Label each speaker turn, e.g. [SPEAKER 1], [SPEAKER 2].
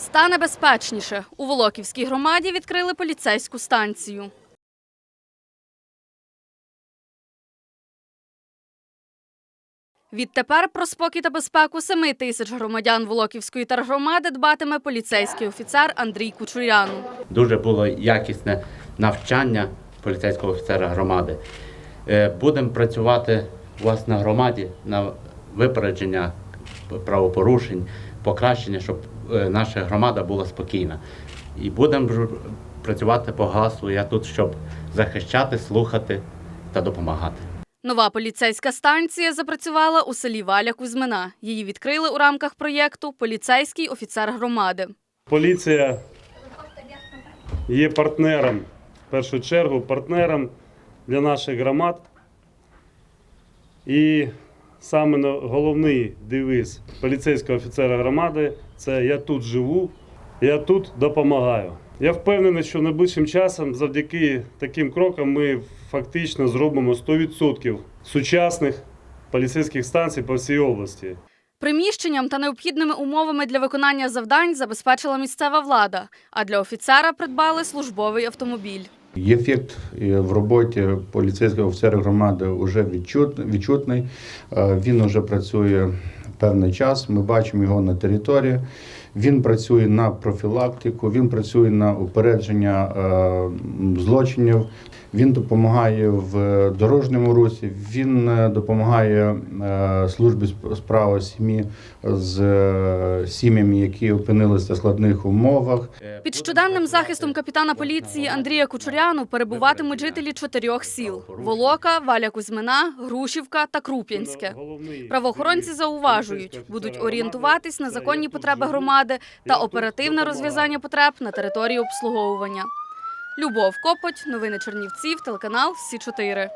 [SPEAKER 1] Стане безпечніше. У Волоківській громаді відкрили поліцейську станцію. Відтепер про спокій та безпеку семи тисяч громадян Волоківської тергромади дбатиме поліцейський офіцер Андрій Кучурян.
[SPEAKER 2] Дуже було якісне навчання поліцейського офіцера громади. Е, Будемо працювати вас на громаді на випередження правопорушень, покращення, щоб е, наша громада була спокійна. І будемо працювати по гаслу. Я тут, щоб захищати, слухати та допомагати.
[SPEAKER 1] Нова поліцейська станція запрацювала у селі Валя Кузьмина. Її відкрили у рамках проєкту Поліцейський офіцер громади.
[SPEAKER 3] Поліція є партнером, в першу чергу, партнером для наших громад. І саме головний девіз поліцейського офіцера громади це Я тут живу, я тут допомагаю. Я впевнений, що найближчим часом завдяки таким крокам ми фактично зробимо 100% сучасних поліцейських станцій по всій області.
[SPEAKER 1] Приміщенням та необхідними умовами для виконання завдань забезпечила місцева влада, а для офіцера придбали службовий автомобіль.
[SPEAKER 4] Ефект е, в роботі поліцейського офіцера громади вже відчут, відчутний. Е, Він вже працює певний час. Ми бачимо його на території. Він працює на профілактику, він працює на упередження е, злочинів. Він допомагає в дорожньому русі. Він е, допомагає е, службі сп- справи сім'ї з сім'ями, які опинилися в складних умовах.
[SPEAKER 1] Під щоденним захистом капітана поліції Андрія Кучуряну перебуватимуть жителі чотирьох сіл: Волока, Валя Кузьмина, Грушівка та Круп'янське. Правоохоронці зауважують, будуть орієнтуватись на законні потреби громади та оперативне розв'язання потреб на території обслуговування. Любов Копоть, новини Чернівців, телеканал Сі 4